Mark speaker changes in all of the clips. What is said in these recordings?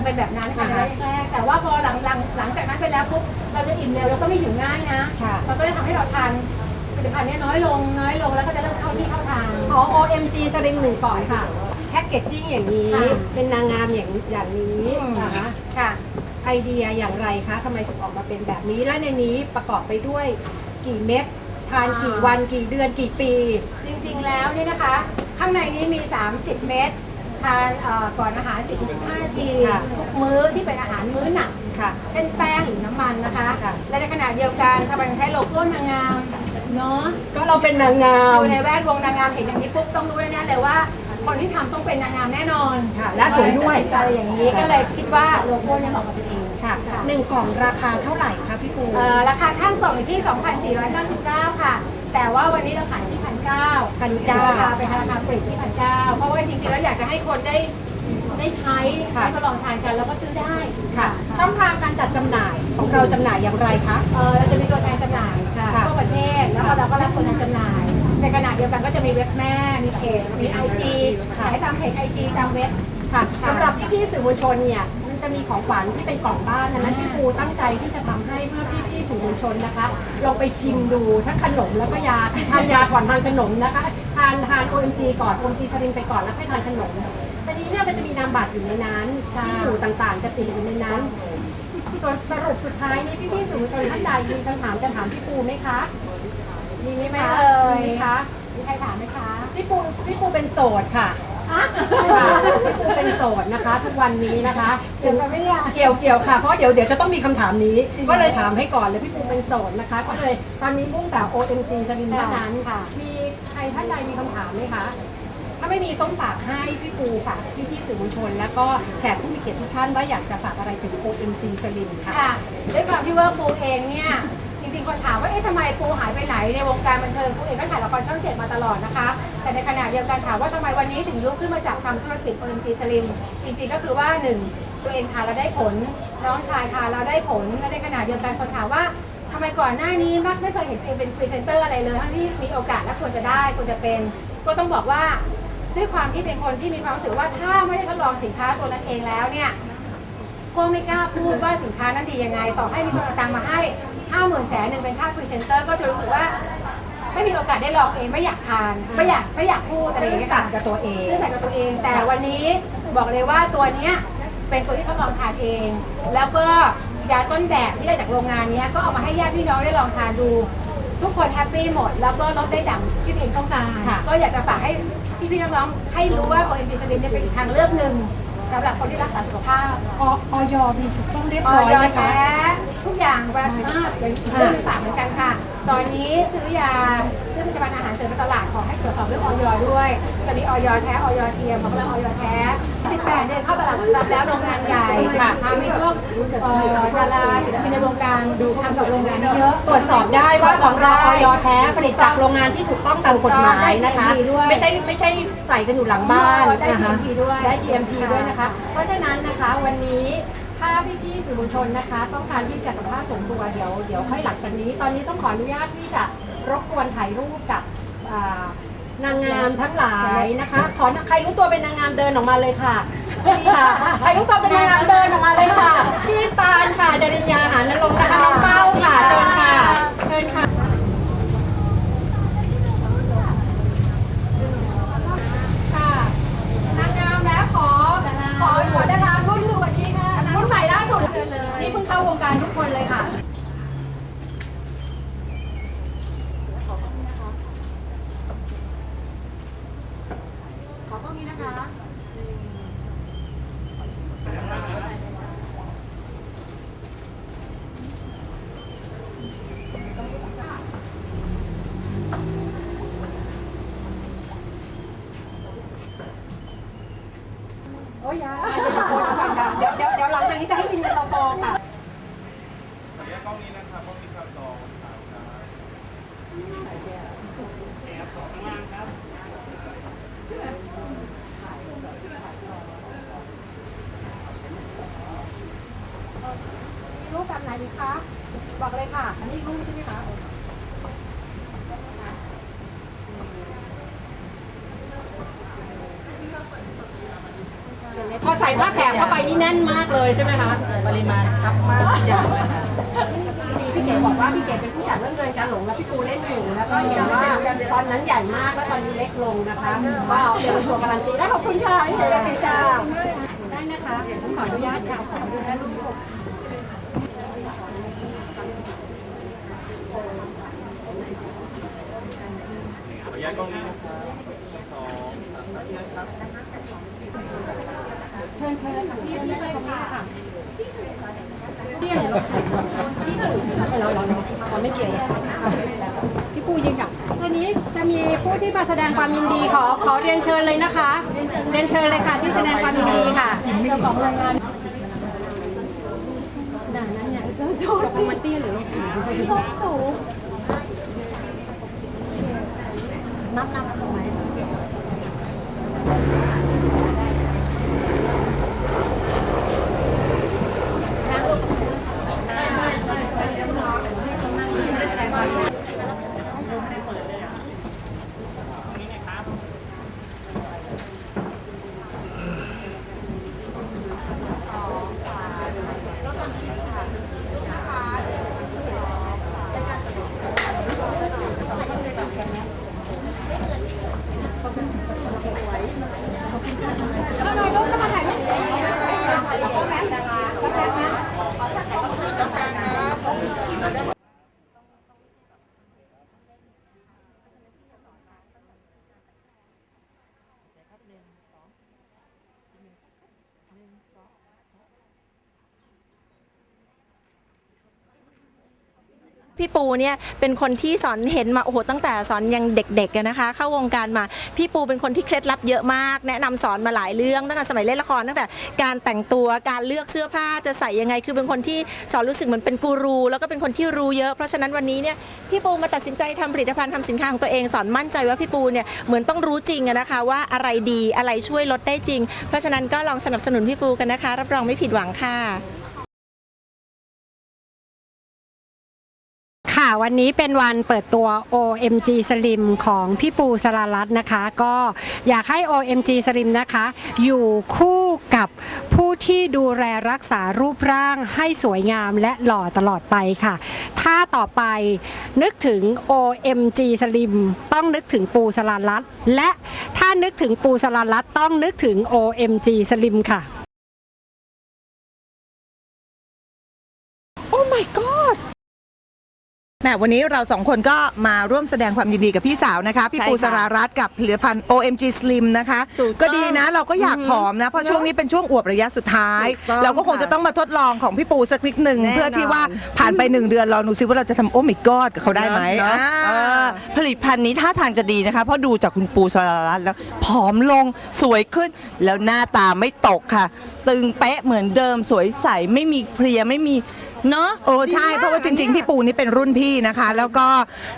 Speaker 1: มันเป็นแบบนั้นค่ะในแรกๆแต่ว่าพอหลังหลังหลังจากนั้นไปแล้วปุ๊บเราจะอิ่มเร็วแล้วก็ไม่หิวง่ายนะ
Speaker 2: ค่ะ
Speaker 1: มันก็จะทำให้เราทานผลิตภัณฑ์เนี้น้อยลงน้อยลงแล้วก็จะเริ่มเข้าที่เข้าทาง
Speaker 2: ขอ OMG สลิงหนึ่งก่อนค่ะ แพ็กเกจจิ้งอย่างนี้
Speaker 1: ค่ะ
Speaker 2: เป็นนางงามอย่างอย่างนี้นะคะ
Speaker 1: ค่ะ
Speaker 2: ไอเดียอย่างไรคะทำไมถึงออกมาเป็นแบบนี้ และในนี้ประกอบไปด้วยกี่เม็ดทานกี่วันกี่เดือนกี่ปี
Speaker 1: จริงๆ แล้วนี่นะคะ ข้างในนี้มี 30 เม็ด ทานเอ่อก่อนอาหาร 10-15 นาที
Speaker 2: ค่ะ
Speaker 1: ทุกมื้อที่เป็นอาหารมื้อหนัก
Speaker 2: ค่ะ
Speaker 1: เช่นแป้งหรือน้ำมันนะคะ
Speaker 2: ค่ะ
Speaker 1: และในขณะเดียวกันทำไมถึงใช้โลโก้นางงามเนาะ
Speaker 2: ก็เราเป็นนางงา
Speaker 1: อ
Speaker 2: ม
Speaker 1: ยู่ในแวดวงนางงามเห็นอย่างนี้ปุ๊บต้องรู้แน่ๆเลยว่า คนที่ทำต้องเป็นนางงามแน่นอน
Speaker 2: ค่ะและสวยด้วย
Speaker 1: อะไรอย่างนี้ก็เลยคิดว่าโลโก้เนี่ยเหมาะกับตัวเอง
Speaker 2: ค่ะหนึ่งกล่องราคาเท่าไหร่คะพี่ปู
Speaker 1: เอ่อราคาข้างกล่องอยู่ที่ 2,499 ค่ะ แต่ว่าวันนี้เราขายที่ 1,900
Speaker 2: พันเก้า
Speaker 1: ราคาเป็นราคาปลีกที่1,900เพราะว่าจริงๆแล้วอยากจะให้คนได้ได้ใช้
Speaker 2: ค่ะ
Speaker 1: ได้ทดลองทานกันแล้วก็ซื้อได้
Speaker 2: ค่ะ ช่องทางการจัดจำหน่ายของเราจำหน่ายอย่างไรคะ
Speaker 1: เออเราจะมีตัวแทนจำหน่ายค่ะ
Speaker 2: ค่ะ
Speaker 1: ทั่วประเทศแล้วก็เราก็รับตัวแทนจำหน่าย ในขณะเดียวกันก็จะมีเว็บแม่ มีเพจมีไอจีขายตามเพจไอจีตามเว็บ
Speaker 2: ค่ะสำหรับพี่ๆสื่อมวลชนเนี่ยมันจะมีของขวัญที่เป็นกล่องบ้านนะนั้นพี่ปูตั้งใจที่จะทำให้เพื่อพี่ๆ สื่อมวลชนนะคะลองไปชิมดูทั้งขนมแล้วก็ยาทานยาก่อนทานขนมนะคะทานทาน OMG ก่อน OMG สลินไปก่อนแล้วค่อยทานขนมทีนี้เนี่ยมันจะมีนามบัตรอยู่ในนั้นที่อยู่ต่างๆจะติดอยู่ในนั้นส่วนสรุปสุดท้ายนี้พี่ๆสื่อมวลชนท่านใดมีคำถามจะถามพี่ปูไหมคะมีไหม
Speaker 1: ไม่
Speaker 2: คะ
Speaker 1: เอ่ย
Speaker 2: มีไหมคะ
Speaker 1: มีใครถามไหมคะ
Speaker 2: พี่ปูพี่ปูเป็นโสดค่ะ
Speaker 1: อะ
Speaker 2: ค่ะพี่ปู เป็นโสดนะคะ ทุกวันนี้นะคะ
Speaker 1: เกี่ยวกับไม่เนี่ย
Speaker 2: เกี่ยวเกี่ยวค่ะเพราะเดี๋ยวเดี๋ยวจะต้องมีคำถามนี้ ก็เลยถามให้ก่อนเลยพี่ปูเป็นโสดนะคะ ก็เลยตอนนี้มุ่งแต่ OMG สลินเท่านั้น
Speaker 1: ค่ะ
Speaker 2: มีใครท่านใดมีคำถามไหมคะถ้าไม่มีส้มฝากให้พี่ปูฝากพี่พี่ๆสื่อมวลชน แล้วก็แขกผู้มีเกียรติทุกท่านว่าอยากจะฝากอะไรถึง OMG สลินค่ะ
Speaker 1: ค่ะด้วยความที่ว่าปูเองเนี่ย จริงๆคนถามว่าเอ๊ะทำไมปูหายไปไหนในวงการบันเทิงปูเองก็ถ่ายละครช่องเจ็ดมาตลอดนะคะ แต่ในขณะเดียวกันถามว่าทำไมวันนี้ถึงลุกขึ้นมาจากทำธุรกิจ OMG Slim จริงๆก็คือว่าหนึ่งตัวเองทานแล้วได้ผล น้องชายทานแล้วได้ผลและในขณะเดียวกันคนถามว่าทำไมก่อนหน้านี้มักไม่เคยเห็นตัวเองเป็นพรีเซนเตอร์อะไรเลยทั้งที่มีโอกาสและควรจะได้ควรจะเป็น ก็ต้องบอกว่าด้วยความที่เป็นคนที่มีความรู้สึกว่าถ้าไม่ได้ทดลองสินค้าตัวนั้นเองแล้วเนี่ยก็ไม่กล้าพูดว่าสินค้านั้นดียังไง ต่อให้มีคนเอาตังมาให้ห้าหมื่นแสนหนึ่งเป็นค่าพรีเซนเตอร์ก็จะรู้สึกว่า ไม่มีโอกาสได้ลองเองไม่อยากทานไม่อยากไม่อยากพูดอะไรอ
Speaker 2: ซื่
Speaker 1: ย่าง
Speaker 2: อ
Speaker 1: เงี้ย
Speaker 2: สั
Speaker 1: ค่ะ
Speaker 2: ตย์กับตัวเอง
Speaker 1: ซื่อสัตย์กับตัวเอง แต่วันนี้บอกเลยว่าตัวเนี้ยเป็นตัวที่ทดลองทานเอง แล้วก็ยาต้นแบบที่ได้จากโรงงานเนี้ยก็เอามาให้ญาติพี่น้องได้ลองทานดู ทุกคนแฮปปี้หมด แล้วก็ลดได้ดังที่ตัวเองต้องการ
Speaker 2: ค่ะ
Speaker 1: ก็อยากจะฝากให้พี่ๆน้องๆให้รู้ว่า OMG Slim เนี่ยเป็นอีกทางเลือกหนึ่งสำหรับคนที่รักษาสุขภาพ
Speaker 2: อออยมีถูกต้องเรียบ
Speaker 1: อ
Speaker 2: ร้อย
Speaker 1: อย
Speaker 2: ไหม
Speaker 1: แท้
Speaker 2: คะ
Speaker 1: ทุกอย่างราคาอย่างเรื่องต่างเหมือนกันค่ะ ตอนนี้ซื้อยาซื้อผลิตภัณฑ์อาหารเสริมในตลาดขอให้ตรวจสอบเรื่องออยด้วยจะมีออยแท้ออยเทียมของเราออยแท้ 18 เดือนเข้าตลาดหลักทรัพย์แล้วโรงงานใหญ่ค่ะมีพวกเอ่อดาราศิลปินในวงการดูทำกับโรงงานเยอะ
Speaker 2: ตรวจสอบได้ว่าของเราออยแท้ผลิตจากโรงงานที่ถูกต้องตามกฎหมายนะคะ
Speaker 1: ไม่
Speaker 2: ใช่ไม่ใช่ใส่กันอยู่หลังบ้าน
Speaker 1: ได้
Speaker 2: นะคะ
Speaker 1: GMP ด้วย
Speaker 2: ได้ GMP ด้วยนะคะ เพราะฉะนั้นนะคะวันนี้ ถ้าพี่ๆสื่อมวลชนนะคะ ต้องการที่จะสัมภาษณ์ส่วนตัวเดี๋ยวเดี๋ยวค่อยหลังจากนี้ ตอนนี้ต้องขออนุญาตที่จะรบกวนถ่ายรูปกับอ่านางงามทั้งหลายนะคะ ขอใครรู้ตัวเป็นนางงามเดินออกมาเลยค่ะค่ะใครรู้ตัวเป็นนางงามเดินออกมาเลยค่ะพี่ตาลค่ะจริญญาหานรงค์นะคะน้องเป้าค่ะเชิญค่ะเชิญค่ะ ค่ะนางงามแล้วขอขอหัวดารารุ่นสวัสดีค่ะรุ่นใหม่ล่าสุด
Speaker 1: เชิญเลย
Speaker 2: นี่เพิ่งเข้าวงการทุกคนเลยค่ะ
Speaker 1: ขอพวกนี้นะคะ
Speaker 2: โอ้ยยาเดี๋ยวเดี๋ยวเดี๋ยวหลังจากนี้จะให้กินเย็นตาโฟค่ะ มีรูป แบบไหนดีคะ บอกเลยค่ะ อันนี้รูปใช่ไหมคะ
Speaker 1: เสร็จเลย
Speaker 2: พอใส่ผ้าแถบเข้าไปนี่แน่นมากเลเลยใช่ไหมคะ
Speaker 3: ปริมาณครับมากทุกอย่างเลยค่ะ
Speaker 2: พี่เก๋บอกว่าพี่เก๋เป็นผู้จัดเรื่องเดินการหลงแล้วพี่ปูเล่นอยู่แล้วก็เห็นว่าตอนนั้นใหญ่มากแล้วตอนนี้เล็กลงนะคะก็เอาเป็นตัวการันตีได้ขอบคุณค่ะพี่เก๋กับพี่จ้าได้นะคะผมขออนุญาตค่ะขอดูแล ลูกเชิญเชิญค่ะพี่พี่ไปกับพี่ค่ะพี่เดี๋ยวเราใส่พี่ถือเราเราเราไม่เกี่ยวพี่ปูยิงกับวันนี้จะมีผู้ที่มาแสดงความยินดีขอขอเรียนเชิญเลยนะคะ เรียนเชิญเลยค่ะที่แสดงความยินดีค่ะเจ้าของโรงงานด่าน เนี่ยเราโจจีมันตี้หรือเราสูงเราสูงนับนับทำไม
Speaker 4: พี่ปูเนี่ยเป็นคนที่สอนเห็นมาโอ้โหตั้งแต่สอนยังเด็กๆนะคะ เข้าวงการมาพี่ปูเป็นคนที่เคล็ดลับเยอะมาก แนะนำสอนมาหลายเรื่องตั้งแต่สมัยเล่นละครตั้งแต่การแต่งตัวการเลือกเสื้อผ้าจะใส่ยังไง คือเป็นคนที่สอนรู้สึกเหมือนเป็นกูรู แล้วก็เป็นคนที่รู้เยอะ เพราะฉะนั้นวันนี้เนี่ยพี่ปูมาตัดสินใจทำผลิตภัณฑ์ทำสินค้าของตัวเองสอนมั่นใจว่าพี่ปูเนี่ยเหมือนต้องรู้จริงอะนะคะว่าอะไรดีอะไรช่วยลดได้จริง เพราะฉะนั้นก็ลองสนับสนุนพี่ปูกันนะคะ รับรองไม่ผิดหวังค่ะ
Speaker 2: ค่ะวันนี้เป็นวันเปิดตัว OMG Slim ของพี่ปูสรารัตนะคะ ก็อยากให้ OMG Slim นะคะ อยู่คู่กับผู้ที่ดูแลรักษารูปร่างให้สวยงามและหล่อตลอดไปค่ะ ถ้าต่อไปนึกถึง OMG Slim ต้องนึกถึงปูสรารัตและถ้านึกถึงปูสรารัตต้องนึกถึง OMG Slim ค่ะ
Speaker 4: Oh my god
Speaker 3: แห มวันนี้เราสองคนก็มาร่วมแสดงความยินดีกับพี่สาวนะคะ พี่
Speaker 4: ใช่
Speaker 3: ปู
Speaker 4: ค่ะ
Speaker 3: สรารัตน์กับผลิตภัณฑ์ OMG Slim นะคะ
Speaker 4: ถูกต้อง
Speaker 3: ก็ดีนะเราก็อยากผอมนะ เพราะช่วงนี้เป็นช่วงอวบระยะสุดท้าย
Speaker 4: ถูกต้อง
Speaker 3: เราก็คงจะต้องมาทดลองของพี่ปูสักนิดหนึ่ง
Speaker 4: แน่นอน
Speaker 3: เพื่อที่ว่าผ่านไปหนึ่งเดือนเราดูซิว่าเราจะทำโอ้มิกอดกับเขาได้ไหม
Speaker 5: เนอะ
Speaker 3: อ่า
Speaker 5: เออผลิตภัณฑ์นี้ท่าทางจะดีนะคะ เพราะดูจากคุณปูสรารัตน์แล้วผอมลงสวยขึ้น แล้วหน้าตาไม่ตกค่ะ ตึงเป๊ะเหมือนเดิมสวยใสไม่มีเพลียไม่มี เนาะ
Speaker 3: โอ้ใช่เพราะว่าจริง ๆ พี่ปูนี่เป็นรุ่นพี่นะคะ แล้วก็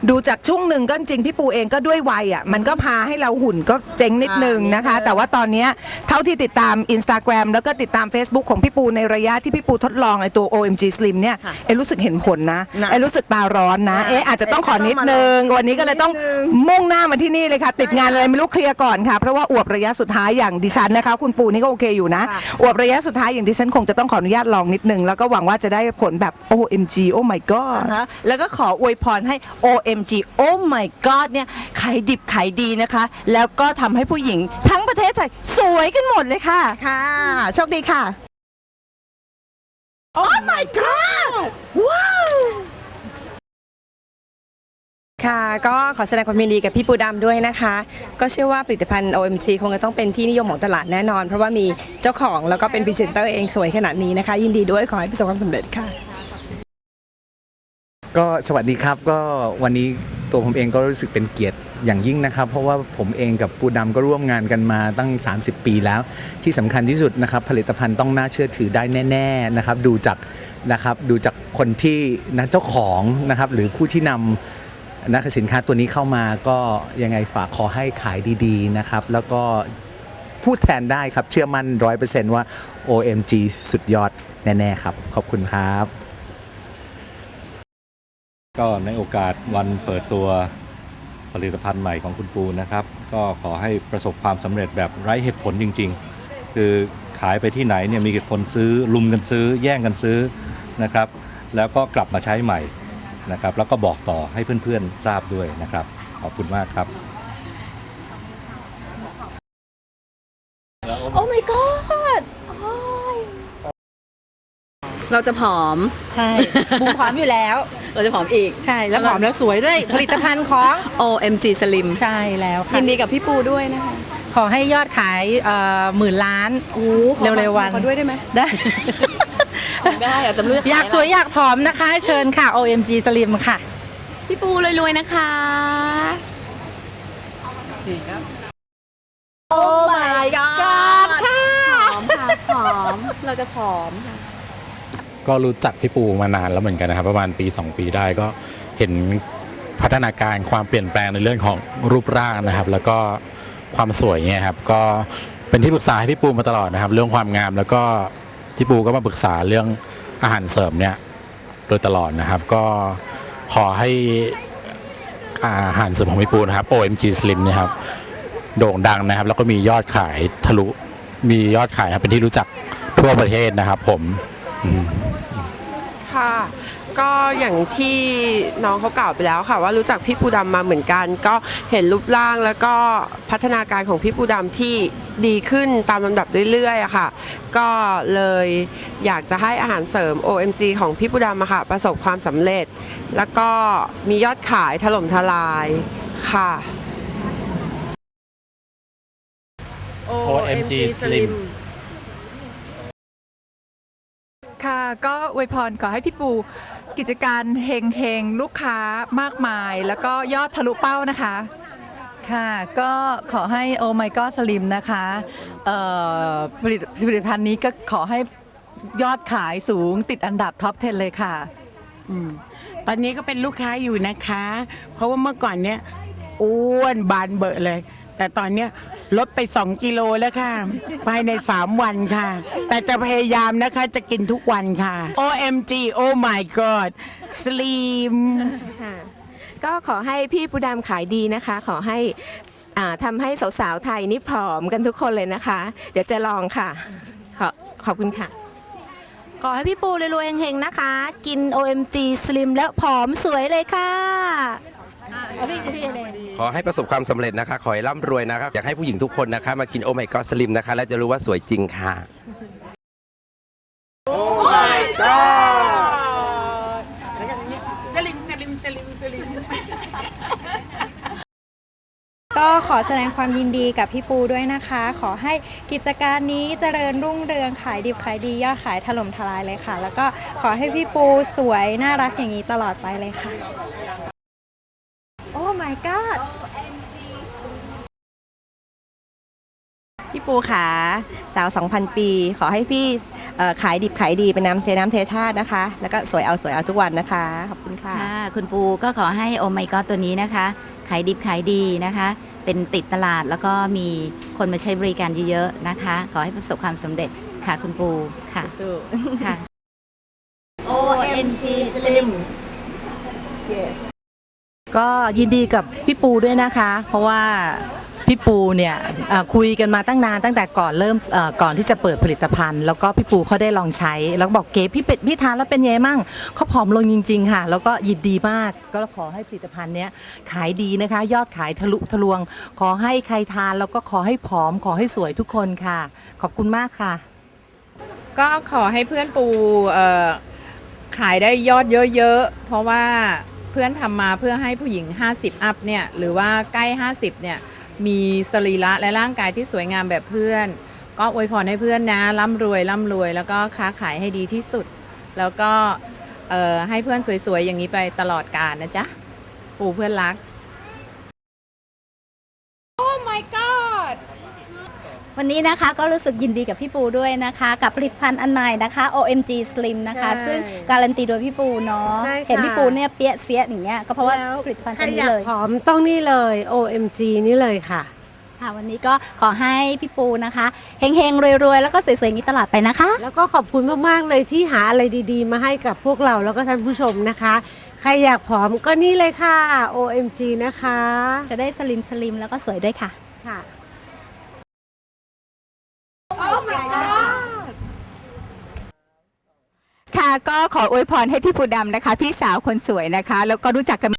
Speaker 3: ดูจากช่วงหนึ่งก็จริงๆพี่ปูเองก็ด้วยวัยอะมันก็พาให้เราหุ่นก็เจ๊งนิดนึงนะคะ แต่ว่าตอนเนี้ยเท่าที่ติดตาม Instagram แล้วก็ติดตาม Facebook ของพี่ปูในระยะที่พี่ปูทดลองไอ้ตัว OMG Slim เนี่ยเอยรู้สึกเห็นผลนะ
Speaker 5: นะ
Speaker 3: เอยรู้สึกตาร้อนนะ
Speaker 5: นะ
Speaker 3: เอ๊ะอาจจะต้องขอนิดนึง วันนี้ก็เลยต้อง
Speaker 5: นิดนึง
Speaker 3: มุ่งหน้ามาที่นี่เลยค่ะ ติดงานอะไรไม่รู้เคลียร์ก่อนค่ะ เพราะว่าอวบระยะสุดท้ายอย่างดิฉันนะคะ คุณปูนี่ก็โอเคอยู่นะอวบระยะสุดท้ายอย่างดิฉันคงจะต้องขออนุญาตลองนิดนึงแล้วก็หวังว่าจะได้ผลแบบ OMG oh my god
Speaker 5: นะฮะแล้วก็ขออวยพรให้ OMG Oh my God เนี่ยขายดิบขายดีนะคะ แล้วก็ทำให้ผู้หญิงทั้งประเทศไทยสวยกันหมดเลยค่ะ
Speaker 3: ค่ะโชคดีค่ะ
Speaker 5: Oh my God ว้าว
Speaker 6: ค่ะก็ขอแสดงความยินดีกับพี่ปูดำด้วยนะคะ ก็เชื่อว่าผลิตภัณฑ์ OMG คงจะต้องเป็นที่นิยมของตลาดแน่นอน เพราะว่ามีเจ้าของแล้วก็เป็นพรีเซนเตอร์เองสวยขนาดนี้นะคะ ยินดีด้วยขอให้ประสบความสำเร็จค่ะ
Speaker 7: ก็สวัสดีครับก็วันนี้ตัวผมเองก็รู้สึกเป็นเกียรติอย่างยิ่งนะครับ เพราะว่าผมเองกับปูดำก็ร่วมงานกันมาตั้ง 30 ปีแล้ว ที่สำคัญที่สุดนะครับ ผลิตภัณฑ์ต้องน่าเชื่อถือได้แน่ ๆนะครับ ดูจากนะครับดูจากคนที่นะเจ้าของนะครับหรือผู้ที่นำ นะสินค้าตัวนี้เข้ามาก็ยังไงฝากขอให้ขายดีๆนะครับ แล้วก็พูดแทนได้ครับเชื่อมั่นร้อยเปอร์เซนต์ว่า OMG สุดยอดแน่ ๆ ครับ ขอบคุณครับ
Speaker 8: ก็ในโอกาสวันเปิดตัวผลิตภัณฑ์ใหม่ของคุณปูนะครับ ก็ขอให้ประสบความสำเร็จแบบไร้เหตุผลจริง ๆ คือขายไปที่ไหนเนี่ยมีคนซื้อลุมกันซื้อ แย่งกันซื้อนะครับ แล้วก็กลับมาใช้ใหม่ นะครับ แล้วก็บอกต่อให้เพื่อนๆทราบด้วยนะครับ ขอบคุณมากครับ
Speaker 9: โอ้ my god
Speaker 10: เราจะผอม
Speaker 11: ใช่บูมผอมอยู่แล้ว
Speaker 10: เราจะผอมอีก
Speaker 11: ใช่ แล้วผอมแล้วสวยด้วย ผลิตภัณฑ์ของ
Speaker 10: OMG Slim
Speaker 11: ใช่แล้วค่ะ
Speaker 10: ยินดีกับพี่ปูด้วยนะคะ
Speaker 11: ขอให้ยอดขายเอ่อหมื่นล้าน
Speaker 10: โอ้ขอ
Speaker 11: เร็วๆวัน
Speaker 10: ขอด้วยได้ไหม
Speaker 11: ได้
Speaker 10: ได้อะแต่ไม่รู้จะข
Speaker 11: อยากสวยอยากผอมนะคะ เชิญค่ะ OMG Slim ค่ะ
Speaker 10: พี่ปูรวยๆนะคะ
Speaker 12: โอ้ my god ค่ะ
Speaker 10: ผอมค่ะผอม เราจะผอมค่ะ
Speaker 13: ก็รู้จักพี่ปูมานานแล้วเหมือนกันนะครับ ประมาณปี 2 ปีได้ก็เห็นพัฒนาการความเปลี่ยนแปลงในเรื่องของรูปร่างนะครับ แล้วก็ความสวยเนี่ยครับ ก็เป็นที่ปรึกษาให้พี่ปูมาตลอดนะครับ เรื่องความงามแล้วก็ พี่ปูก็มาปรึกษาเรื่องอาหารเสริมเนี่ยโดยตลอดนะครับ ก็ขอให้อาหารเสริมของพี่ปูนะครับ OMG Slim นะครับโด่งดังนะครับ แล้วก็มียอดขายทะลุมียอดขายนะครับเป็นที่รู้จักทั่วประเทศนะครับ ผมอืม
Speaker 14: ค่ะ ก็อย่างที่น้องเขากล่าวไปแล้วค่ะ ว่ารู้จักพี่ปูดำมาเหมือนกัน ก็เห็นรูปร่างแล้วก็พัฒนาการของพี่ปูดำที่ ดีขึ้นตามลำดับเรื่อยๆอะค่ะ ก็เลยอยากจะให้อาหารเสริม OMG ของพี่ปูดำอะค่ะ ประสบความสำเร็จ แล้วก็มียอดขายถล่มทลายค่ะ
Speaker 13: OMG Slim
Speaker 15: ค่ะ ก็อวยพรขอให้พี่ปูกิจการเฮงเฮงๆลูกค้ามากมาย แล้วก็ยอดทะลุเป้านะคะ ค่ะ ก็ขอให้โอไมก็สลิมนะคะผลิตผลิตภัณฑ์นี้ก็ขอให้ยอดขายสูงติดอันดับท็อป 10 เลยค่ะ
Speaker 16: ตอนนี้ก็เป็นลูกค้าอยู่นะคะ เพราะว่าเมื่อก่อนเนี้ยอ้วนบานเบอะเลย แต่ตอนเนี้ยลดไป 2 กิโลแล้วค่ะ ภายใน 3 วันค่ะ แต่จะพยายามนะคะจะกินทุกวันค่ะ OMG Oh my God Slim
Speaker 9: ค่ะ ก็ขอให้พี่ปูดำขายดีนะคะ ขอให้อ่าทำให้สาวๆไทยนี่ผอมกันทุกคนเลยนะคะ เดี๋ยวจะลองค่ะ ขอขอบคุณค่ะ ขอให้พี่ปูรวยๆเฮงๆนะคะ กิน OMG Slim แล้วผอมสวยเลยค่ะ
Speaker 17: ขอให้ประสบความสำเร็จนะคะ ขอให้ร่ำรวยนะคะ อยากให้ผู้หญิงทุกคนนะคะ มากินโอ my god slim นะคะ แล้วจะรู้ว่าสวยจริงค่ะ
Speaker 16: สลิมสลิมสลิมสลิม
Speaker 18: ก็ขอแสดงความยินดีกับพี่ปูด้วยนะคะ ขอให้กิจการนี้เจริญรุ่งเรืองขายดิบขายดียอดขายถล่มทลายเลยค่ะ แล้วก็ขอให้พี่ปูสวยน่ารักอย่างนี้ตลอดไปเลยค่ะ โอ้ my god
Speaker 9: พี่ปูขาสาว 2,000 ปี ขอให้พี่เอ่อขายดิบขายดีเป็นน้ำเทน้ำเทท่าตุนะคะ แล้วก็สวยเอาสวยเอาทุกวันนะคะ ขอบคุณค่ะ
Speaker 19: ค่ะคุณปูก็ขอให้โอไมก็ตัวนี้นะคะขายดิบขายดีนะคะ เป็นติดตลาดแล้วก็มีคนมาใช้บริการเยอะๆนะคะ ขอให้ประสบความสำเร็จค่ะคุณปูค่ะสู้ค่ะ
Speaker 6: OMG Slim
Speaker 20: ก็ยินดีกับพี่ปูด้วยนะคะ เพราะว่า พี่ปูเนี่ยคุยกันมาตั้งนานตั้งแต่ก่อนเริ่มก่อนที่จะเปิดผลิตภัณฑ์ แล้วก็พี่ปูเขาได้ลองใช้ แล้วบอกเก๋พี่เป็ดพี่ทานแล้วเป็นยังไงมั่งเขาผอมลงจริง ๆ ค่ะ แล้วก็ยินดีมากก็ขอให้ผลิตภัณฑ์เนี้ยขายดีนะคะ ยอดขายทะลุทะลวง ขอให้ใครทานแล้วก็ขอให้ผอม ขอให้สวยทุกคนค่ะ ขอบคุณมากค่ะ
Speaker 21: ก็ขอให้เพื่อนปูขายได้ยอดเยอะๆเพราะว่าเพื่อนทำมาเพื่อให้ผู้หญิง 50 อัพเนี่ยหรือว่าใกล้ 50 เนี่ย มีสรีระและร่างกายที่สวยงามแบบเพื่อน ก็อวยพรให้เพื่อนนะร่ำรวยร่ำรวย แล้วก็ค้าขายให้ดีที่สุด แล้วก็ให้เพื่อนสวยๆอย่างนี้ไปตลอดกาลนะจ๊ะปูเพื่อนรัก
Speaker 18: Oh my god วันนี้นะคะก็รู้สึกยินดีกับพี่ปูด้วยนะคะ กับผลิตภัณฑ์อันใหม่นะคะ OMG Slim นะคะ
Speaker 6: ใช่
Speaker 18: ซึ่งการันตีโดยพี่ปูเนาะ
Speaker 6: ใช่ค่ะ
Speaker 18: เห็นพี่ปูเนี่ยเปี้ยเสียอย่างเงี้ยก็เพราะว่าผลิตภัณฑ์
Speaker 6: ใคร
Speaker 18: ตัว
Speaker 6: อ
Speaker 18: นี้
Speaker 6: ยาก
Speaker 18: เลย
Speaker 6: ผอมต้องนี่เลย OMG นี่เลยค่ะ
Speaker 18: ค่ะวันนี้ก็ขอให้พี่ปูนะคะเฮงๆรวยๆ แล้วก็สวยๆอย่างนี้ตลอดไปนะคะ
Speaker 6: แล้วก็ขอบคุณมาก ๆ เลยที่หาอะไรดี ๆ มาให้กับพวกเราแล้วก็ท่านผู้ชมนะคะ ใครอยากผอมก็นี่เลยค่ะ OMG นะคะ
Speaker 18: จะได้สลิมสลิมแล้วก็สวยด้วยค่ะ
Speaker 6: ค่ะ
Speaker 18: ค่ะ
Speaker 10: ก็ขออวยพรให้พี่ปูดำนะคะ พี่สาวคนสวยนะคะ แล้วก็รู้จักกัน